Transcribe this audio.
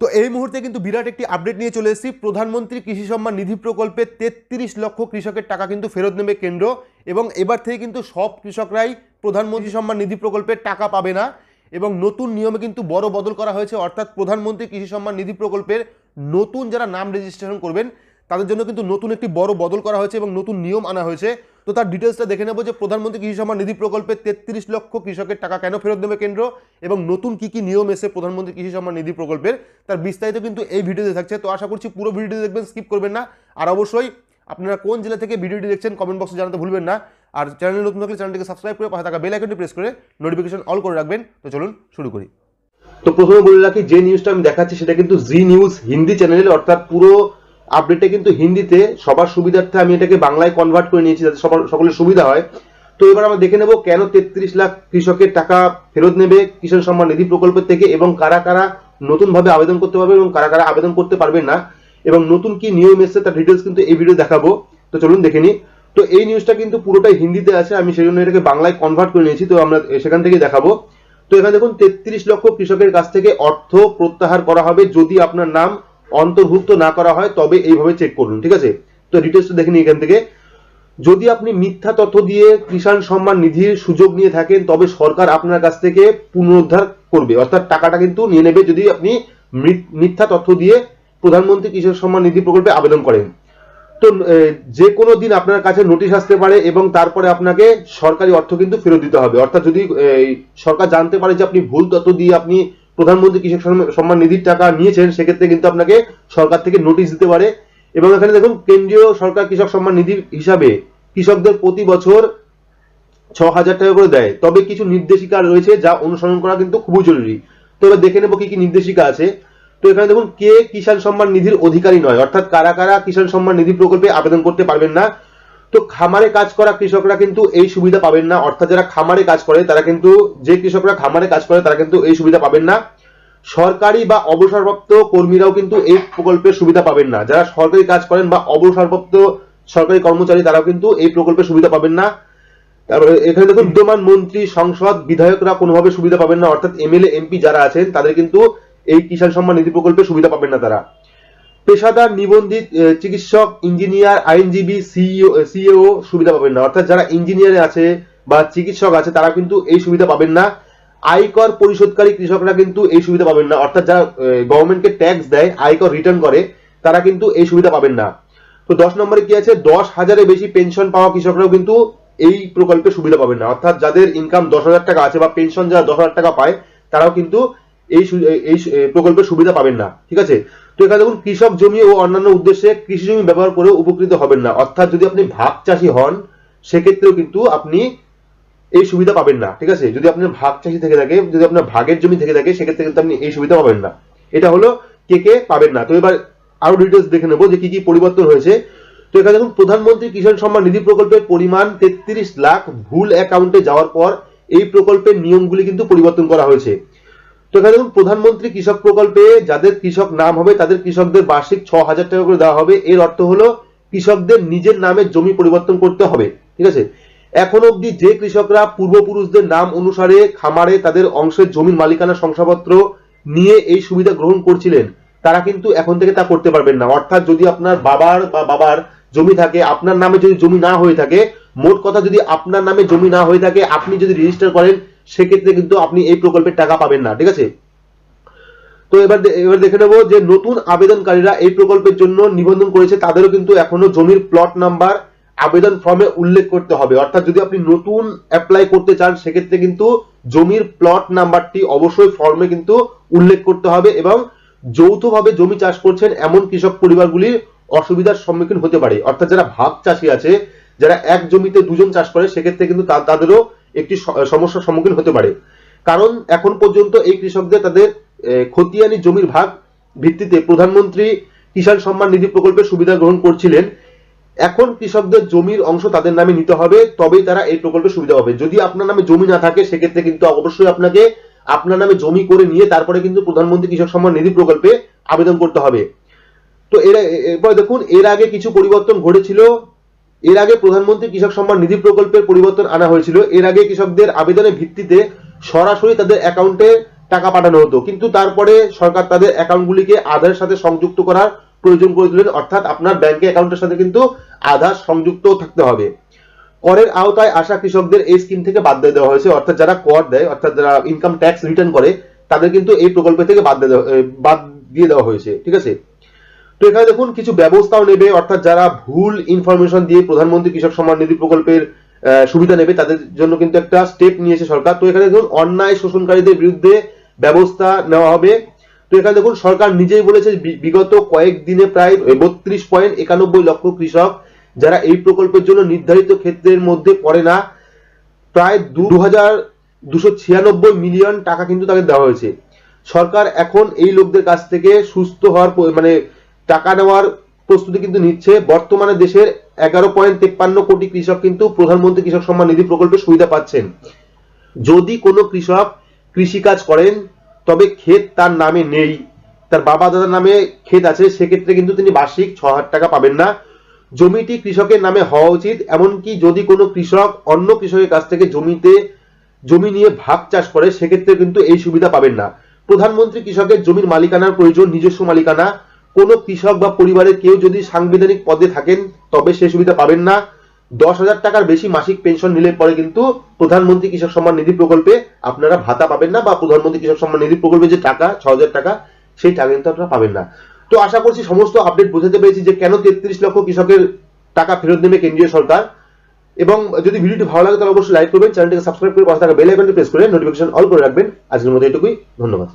তো এই মুহূর্তে কিন্তু বিরাট একটি আপডেট নিয়ে চলে এসেছি। প্রধানমন্ত্রী কৃষি সম্মান নিধি প্রকল্পে তেত্রিশ লক্ষ কৃষকের টাকা কিন্তু ফেরত নেবে কেন্দ্র এবং এবার থেকে কিন্তু সব কৃষকরাই প্রধানমন্ত্রী সম্মান নিধি প্রকল্পের টাকা পাবে না এবং নতুন নিয়মে কিন্তু বড় বদল করা হয়েছে। অর্থাৎ প্রধানমন্ত্রী কৃষি সম্মান নিধি প্রকল্পের নতুন যারা নাম রেজিস্ট্রেশন করবেন, তাদের জন্য কিন্তু নতুন একটি বড় বদল করা হয়েছে এবং নতুন নিয়ম আনা হয়েছে। তো তার ডিটেলসটা দেখে নেব যে প্রধানমন্ত্রী কৃষি সম্মান নিধি প্রকল্পে তেত্রিশ লক্ষ কৃষকের টাকা কেন ফেরত দেবে কেন্দ্র এবং নতুন কি কি নিয়ম এসে প্রধানমন্ত্রী কৃষি সম্মান নিধি প্রকল্পের? তার বিস্তারিত কিন্তু এই ভিডিওতে থাকছে। তো আশা করছি পুরো ভিডিওটি দেখবেন স্কিপ করবেন না। আর অবশ্যই আপনারা কোন জেলা থেকে ভিডিওটি দেখছেন কমেন্ট বক্সে জানাতে ভুলবেন না। আর চ্যানেল নতুন থাকলে চ্যানেলটিকে সাবস্ক্রাইব করে পাশে থাকা বেল আইকনটি প্রেস করে নোটিফিকেশন অল করে রাখবেন। তো চলুন শুরু করি। তো প্রথমে বলে রাখি, যে নিউজটা আমি দেখাচ্ছি সেটা কিন্তু জি নিউজ হিন্দি চ্যানেলে অর্থাৎ পুরো আপডেটটা কিন্তু হিন্দিতে সবার সুবিধার্থে আমি এটাকে বাংলায় কনভার্ট করে নিয়েছি যাতে সবার সকলের সুবিধা হয়। তো এবার আমরা দেখে নেব কেন তেত্রিশ লাখ কৃষকের টাকা ফেরত নেবে কিষাণ সম্মান নিধি প্রকল্পের থেকে এবং কারা কারা নতুনভাবে আবেদন করতে পারবে এবং কারা কারা আবেদন করতে পারবে না এবং নতুন কি নিয়ম এসেছে তার ডিটেলস কিন্তু এই ভিডিও দেখাবো। তো চলুন দেখে নিই। তো এই নিউজটা কিন্তু পুরোটাই হিন্দিতে আছে, আমি সেই জন্য এটাকে বাংলায় কনভার্ট করে নিয়েছি, তো আমরা সেখান থেকে দেখাবো। তো এখানে দেখুন তেত্রিশ লক্ষ কৃষকের কাছ থেকে অর্থ প্রত্যাহার করা হবে যদি আপনার নাম অন্তর্ভুক্ত না করা হয়, তবে এইভাবে চেক করুন, ঠিক আছে? তো ডিটেলসটা দেখে নিই এখান থেকে। যদি আপনি মিথ্যা তথ্য দিয়ে কিষাণ সম্মান নিধির সুযোগ নিয়ে থাকেন, তবে সরকার আপনার কাছ থেকে পুনরুদ্ধার করবে। অর্থাৎ টাকাটা কিন্তু নিয়ে নেবে যদি আপনি মিথ্যা তথ্য দিয়ে প্রধানমন্ত্রী কৃষক সম্মান নিধি প্রকল্পে আবেদন করেন। তো যে কোনো দিন আপনার কাছে নোটিশ আসতে পারে এবং তারপরে আপনাকে সরকারি অর্থ কিন্তু ফেরত দিতে হবে। অর্থাৎ যদি সরকার জানতে পারে যে আপনি ভুল তথ্য দিয়ে আপনি প্রধানমন্ত্রী কৃষক সম্মান- নিধির টাকা নিয়েছেন, সেক্ষেত্রে কিন্তু আপনাকে সরকার থেকে নোটিশ দিতে পারে। এবং এখানে দেখুন, কেন্দ্রীয় সরকার কৃষক সম্মান নিধির হিসাবে কৃষকদের প্রতি বছর ছ হাজার টাকা করে দেয়। তবে কিছু নির্দেশিকা রয়েছে যা অনুসরণ করা কিন্তু খুবই জরুরি। তো এবার দেখে নেব কি কি নির্দেশিকা আছে। তো এখানে দেখুন, কে কিষাণ সম্মান নিধির অধিকারী নয়? অর্থাৎ কারা কারা কিষাণ সম্মান নিধি প্রকল্পে আবেদন করতে পারবেন না? তো খামারে কাজ করা কৃষকরা কিন্তু এই সুবিধা পাবেন না। অর্থাৎ যারা খামারে কাজ করে, তারা কিন্তু যে কৃষকরা খামারে কাজ করে, তারা কিন্তু এই সুবিধা পাবেন না। সরকারি বা অবসরপ্রাপ্ত কর্মীরাও কিন্তু এই প্রকল্পের সুবিধা পাবেন না। যারা সরকারি কাজ করেন বা অবসরপ্রাপ্ত সরকারি কর্মচারী, তারাও কিন্তু এই প্রকল্পের সুবিধা পাবেন না। তারপরে এখানে দেখুন বিদ্যমান মন্ত্রী, সংসদ, বিধায়করা কোনোভাবে সুবিধা পাবেন না। অর্থাৎ এমএলএ, এমপি যারা আছেন, তাদের কিন্তু এই কিষাণ সম্মান নিধি প্রকল্পে সুবিধা পাবেন না তারা। পেশাদার, নিবন্ধিত চিকিৎসক, ইঞ্জিনিয়ার, আইনজীবী, সিইও সিএও সুবিধা পাবেন না। অর্থাৎ যারা ইঞ্জিনিয়ার আছে বা চিকিৎসক আছে, তারা কিন্তু এই সুবিধা পাবেন না। আয়কর পরিশোধকারী কৃষকরা কিন্তু এই সুবিধা পাবেন না। অর্থাৎ যারা গভর্নমেন্টকে ট্যাক্স দেয়, আয়কর রিটার্ন করে, তারা কিন্তু এই সুবিধা পাবেন না। তো দশ নম্বরে কি আছে? দশ হাজারের বেশি পেনশন পাওয়া কৃষকরাও কিন্তু এই প্রকল্পে সুবিধা পাবেন না। অর্থাৎ যাদের ইনকাম দশ হাজার টাকা আছে বা পেনশন যারা দশ হাজার টাকা পায়, তারাও কিন্তু এই প্রকল্পের সুবিধা পাবেন না। ঠিক আছে? তো এখানে দেখুন, কৃষক জমি ও অন্যান্য উদ্দেশ্যে কৃষি জমি ব্যবহার করেও উপকৃত হবেন না। অর্থাৎ যদি আপনি ভাগ চাষি হন, সেক্ষেত্রেও কিন্তু আপনি এই সুবিধা পাবেন না, ঠিক আছে? যদি আপনার ভাগ চাষি থেকে থাকে, যদি আপনার ভাগের জমি থেকে থাকে, সেক্ষেত্রে কিন্তু আপনি এই সুবিধা পাবেন না। এটা হলো কে কে পাবেন না। তো এবার আরও ডিটেলস দেখে নেব যে কি কি পরিবর্তন হয়েছে। তো এখানে দেখুন, প্রধানমন্ত্রী কিষাণ সম্মান নিধি প্রকল্পের পরিমাণ তেত্রিশ লাখ ভুল অ্যাকাউন্টে যাওয়ার পর এই প্রকল্পের নিয়মগুলি কিন্তু পরিবর্তন করা হয়েছে। তো এখানে দেখুন, প্রধানমন্ত্রী কৃষক প্রকল্পে যাদের কৃষক নাম হবে, তাদের কৃষকদের বার্ষিক ছ হাজার টাকা করে দেওয়া হবে। এর অর্থ হলো কৃষকদের নিজের নামে জমি পরিবর্তন করতে হবে, ঠিক আছে? এখন অবধি যে কৃষকরা পূর্বপুরুষদের নাম অনুসারে খামারে তাদের অংশের জমির মালিকানা শংসাপত্র নিয়ে এই সুবিধা গ্রহণ করছিলেন, তারা কিন্তু এখন থেকে তা করতে পারবেন না। অর্থাৎ যদি আপনার বাবার বা বাবার জমি থাকে, আপনার নামে যদি জমি না হয়ে থাকে, মোট কথা যদি আপনার নামে জমি না হয়ে থাকে, আপনি যদি রেজিস্টার করেন সেক্ষেত্রে কিন্তু আপনি এই প্রকল্পের টাকা পাবেন না, ঠিক আছে? তো এবার এবার দেখে নেব যে নতুন আবেদনকারীরা এই প্রকল্পের জন্য নিবন্ধন করেছে, তাদেরও কিন্তু এখনও জমির প্লট নাম্বার আবেদন ফর্মে উল্লেখ করতে হবে। অর্থাৎ যদি আপনি নতুন অ্যাপ্লাই করতে চান, সেক্ষেত্রে কিন্তু জমির প্লট নাম্বারটি অবশ্যই ফর্মে কিন্তু উল্লেখ করতে হবে এবং যৌথভাবে জমি চাষ করছেন এমন কৃষক পরিবারগুলির অসুবিধার সম্মুখীন হতে পারে। অর্থাৎ যারা ভাগ চাষি আছে, যারা এক জমিতে দুজন চাষ করে, সেক্ষেত্রে কিন্তু তাদেরও একটি সমস্যার সম্মুখীন হতে পারে। কারণ এখন পর্যন্ত এই কৃষকদের তাদের খতিয়ানি জমির ভাগ ভিত্তিতে প্রধানমন্ত্রী কিষাণ সম্মান নিধি প্রকল্পের সুবিধা গ্রহণ করছিলেন। এখন কৃষকদের জমির অংশ তাদের নামে নিতে হবে, তবেই তারা এই প্রকল্পের সুবিধা পাবে। যদি আপনার নামে জমি না থাকে, সেক্ষেত্রে কিন্তু অবশ্যই আপনাকে আপনার নামে জমি করে নিয়ে তারপরে কিন্তু প্রধানমন্ত্রী কৃষক সম্মান নিধি প্রকল্পে আবেদন করতে হবে। তো এর এরপর দেখুন, এর আগে কিছু পরিবর্তন ঘটেছিল। এর আগে প্রধানমন্ত্রী কৃষক সম্মান নিধি প্রকল্পের পরিবর্তন আনা হয়েছিল। এর আগে কৃষকদের আবেদনের ভিত্তিতে সরাসরি তাদের অ্যাকাউন্টে টাকা পাঠানো হতো। কিন্তু তারপরে সরকার তাদের অ্যাকাউন্টগুলিকে আধারের সাথে সংযুক্ত করার প্রয়োজন করে দিলেন। অর্থাৎ আপনার ব্যাংকে অ্যাকাউন্টের সাথে কিন্তু আধার সংযুক্ত থাকতে হবে। করের আওতায় আসা কৃষকদের এই স্কিম থেকে বাদ দিয়ে দেওয়া হয়েছে। অর্থাৎ যারা কর দেয়, অর্থাৎ যারা ইনকাম ট্যাক্স রিটার্ন করে, তাদের কিন্তু এই প্রকল্প থেকে বাদ দিয়ে বাদ দিয়ে দেওয়া হয়েছে। ঠিক আছে? তো এখানে দেখুন, কিছু ব্যবস্থাও নেবে, অর্থাৎ যারা ভুল ইনফরমেশন দিয়ে প্রধানমন্ত্রী কৃষক সম্মান নিধি প্রকল্পের সুবিধা নেবে, তাদের জন্য কিন্তু একটা স্টেপ নিয়েছে সরকার। তো এখানে দেখুন, অন্যায় শোষণকারীদের বিরুদ্ধে ব্যবস্থা নেওয়া হবে। তো এখানে দেখুন, সরকার নিজেই বলেছে বিগত কয়েক দিনে প্রায় বত্রিশ পয়েন্ট একানব্বই লক্ষ কৃষক যারা এই প্রকল্পের জন্য নির্ধারিত ক্ষেত্রের মধ্যে পড়ে না, প্রায় দু হাজার দুশো ছিয়ানব্বই মিলিয়ন টাকা কিন্তু তাদের দেওয়া হয়েছে। সরকার এখন এই লোকদের কাছ থেকে সুস্থ হওয়ার মানে টাকা নেওয়ার প্রস্তুতি কিন্তু নিচ্ছে। বর্তমানে দেশের এগারো পয়েন্ট তেপ্পান্ন কোটি কৃষক কিন্তু প্রধানমন্ত্রী কৃষক সম্মান নিধি প্রকল্পের সুবিধা পাচ্ছেন। যদি কোনো কৃষক কৃষিকাজ করেন, তবে ক্ষেত তার নামে নেই। তার বাবা দাদার নামে ক্ষেত আছে, সেক্ষেত্রে কিন্তু তিনি বার্ষিক ছ হাজার টাকা পাবেন না। জমিটি কৃষকের নামে হওয়া উচিত, এমনকি যদি কোনো কৃষক অন্য কৃষকের কাছ থেকে জমিতে জমি নিয়ে ভাগ চাষ করে, সেক্ষেত্রে কিন্তু এই সুবিধা পাবেন না। প্রধানমন্ত্রী কৃষকের জমির মালিকানার প্রয়োজন, নিজস্ব মালিকানা কোনো কৃষক বা পরিবারের কেউ যদি সাংবিধানিক পদে থাকেন, তবে সে সুবিধা পাবেন না। দশ হাজার টাকার বেশি মাসিক পেনশন নিলে পরে কিন্তু প্রধানমন্ত্রী কৃষক সম্মান নিধি প্রকল্পে আপনারা ভাতা পাবেন না বা প্রধানমন্ত্রী কৃষক সম্মান নিধি প্রকল্পে যে টাকা, ছ হাজার টাকা, সেই টাকা কিন্তু আপনারা পাবেন না। তো আশা করছি সমস্ত আপডেট বোঝাতে পেরেছি যে কেন তেত্রিশ লক্ষ কৃষকের টাকা ফেরত দেবে কেন্দ্রীয় সরকার। এবং যদি ভিডিওটি ভালো লাগে তাহলে অবশ্যই লাইক করবেন, চ্যানেলটিকে সাবস্ক্রাইব করে পাশে থাকা বেল আইকনটি প্রেস করে নোটিফিকেশন অল করে রাখবেন। আজকের মতো এটুকুই, ধন্যবাদ।